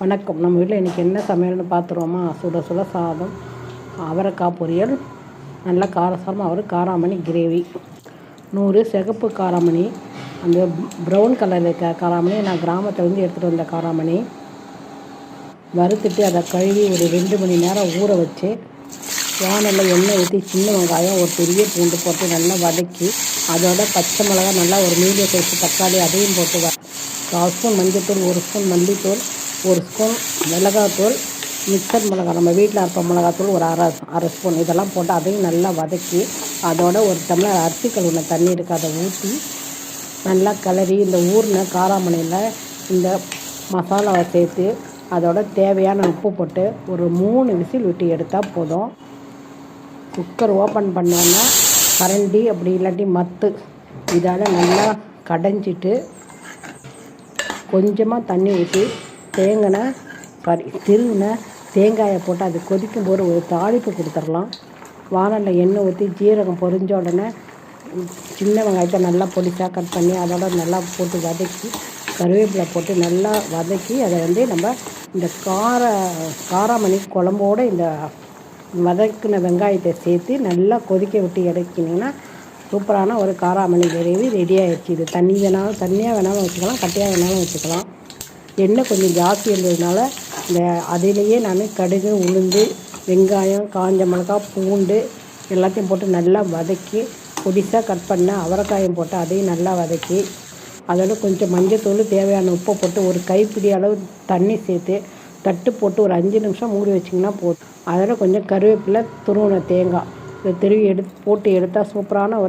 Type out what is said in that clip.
வணக்கம். நம்ம வீட்டில் இன்றைக்கி என்ன சமையல்னு பார்த்துருவோமா சுட சுட சாதம் அவரைக்காய் பொரியல் நல்லா காரசாரமாக அவர் காராமணி கிரேவி. நூறு சிகப்பு காராமணி. அந்த ப்ரௌன் கலரில் இருக்க காராமணி நான் கிராமத்துலேருந்து எடுத்துகிட்டு வந்த காராமணி. வறுத்துட்டு அதை கழுவி ஒரு ரெண்டு மணி நேரம் ஊற வச்சு வானலில் எண்ணெய் ஊற்றி சின்ன வெங்காயம் ஒரு பெரிய பூண்டு போட்டு நல்லா வதக்கி அதோட பச்சை மிளகா நல்லா ஒரு மீடியம் சைஸ் தக்காளி அதையும் போட்டு வ கால் ஸ்பூன் மஞ்சள்தூள் ஒரு ஸ்பூன் மல்லித்தூள் ஒரு ஸ்பூன் மிளகாத்தூள் மிக்சர் மிளகாய். நம்ம வீட்டில் அரைப்ப மிளகாத்தூள் ஒரு அரை அரை ஸ்பூன். இதெல்லாம் போட்டு அதையும் நல்லா வதக்கி அதோட ஒரு டம்ளர் அரிசி கழுவின தண்ணி இருக்குது அதை ஊற்றி நல்லா கிளறி இந்த ஊறின காராமணியில் இந்த மசாலாவை சேர்த்து அதோட தேவையான உப்பு போட்டு ஒரு மூணு விசில் விட்டு எடுத்தால் போதும். குக்கர் ஓப்பன் பண்ணோன்னா கரண்டி அப்படி இல்லாட்டி மத்து. இதால் நல்லா கடைஞ்சிட்டு கொஞ்சமாக தண்ணி ஊற்றி தேங்கின சாரி திருவின தேங்காயை போட்டு அது கொதிக்கும் போது ஒரு தாளிப்பு கொடுத்துடலாம். வானலில் எண்ணெய் ஊற்றி ஜீரகம் பொரிஞ்ச உடனே சின்ன வெங்காயத்தை நல்லா பொடிசாக கட் பண்ணி அதோட நல்லா போட்டு வதக்கி கருவேப்பிலை போட்டு நல்லா வதக்கி அதை வந்து நம்ம இந்த கார காராமணி குழம்போடு இந்த வதக்கின வெங்காயத்தை சேர்த்து நல்லா கொதிக்க விட்டு இறக்கினீங்கன்னா சூப்பரான ஒரு காராமணி கிரேவி ரெடி ஆகிடுச்சு இது தண்ணி வேணாலும் தண்ணியாக வேணாலும் வச்சுக்கலாம் கட்டியாக வேணாலும் வச்சுக்கலாம். எண்ணெய் கொஞ்சம் ஜாஸ்தி இருந்ததுனால இந்த அதிலேயே நான் கடுகு உளுந்து வெங்காயம் காஞ்ச மிளகா பூண்டு எல்லாத்தையும் போட்டு நல்லா வதக்கி பொடிசாக கட் பண்ண அவரைக்காயும் போட்டு அதையும் நல்லா வதக்கி அதோட கொஞ்சம் மஞ்சத்தூள் தேவையான உப்பை போட்டு ஒரு கைப்பிடி அளவு தண்ணி சேர்த்து தட்டு போட்டு ஒரு அஞ்சு நிமிஷம் மூடி வச்சிங்கன்னா போதும். அதோட கொஞ்சம் கருவேப்பிலை துருவின தேங்காய் இதை திருவி எடுத்து போட்டு எடுத்தால் சூப்பரான ஒரு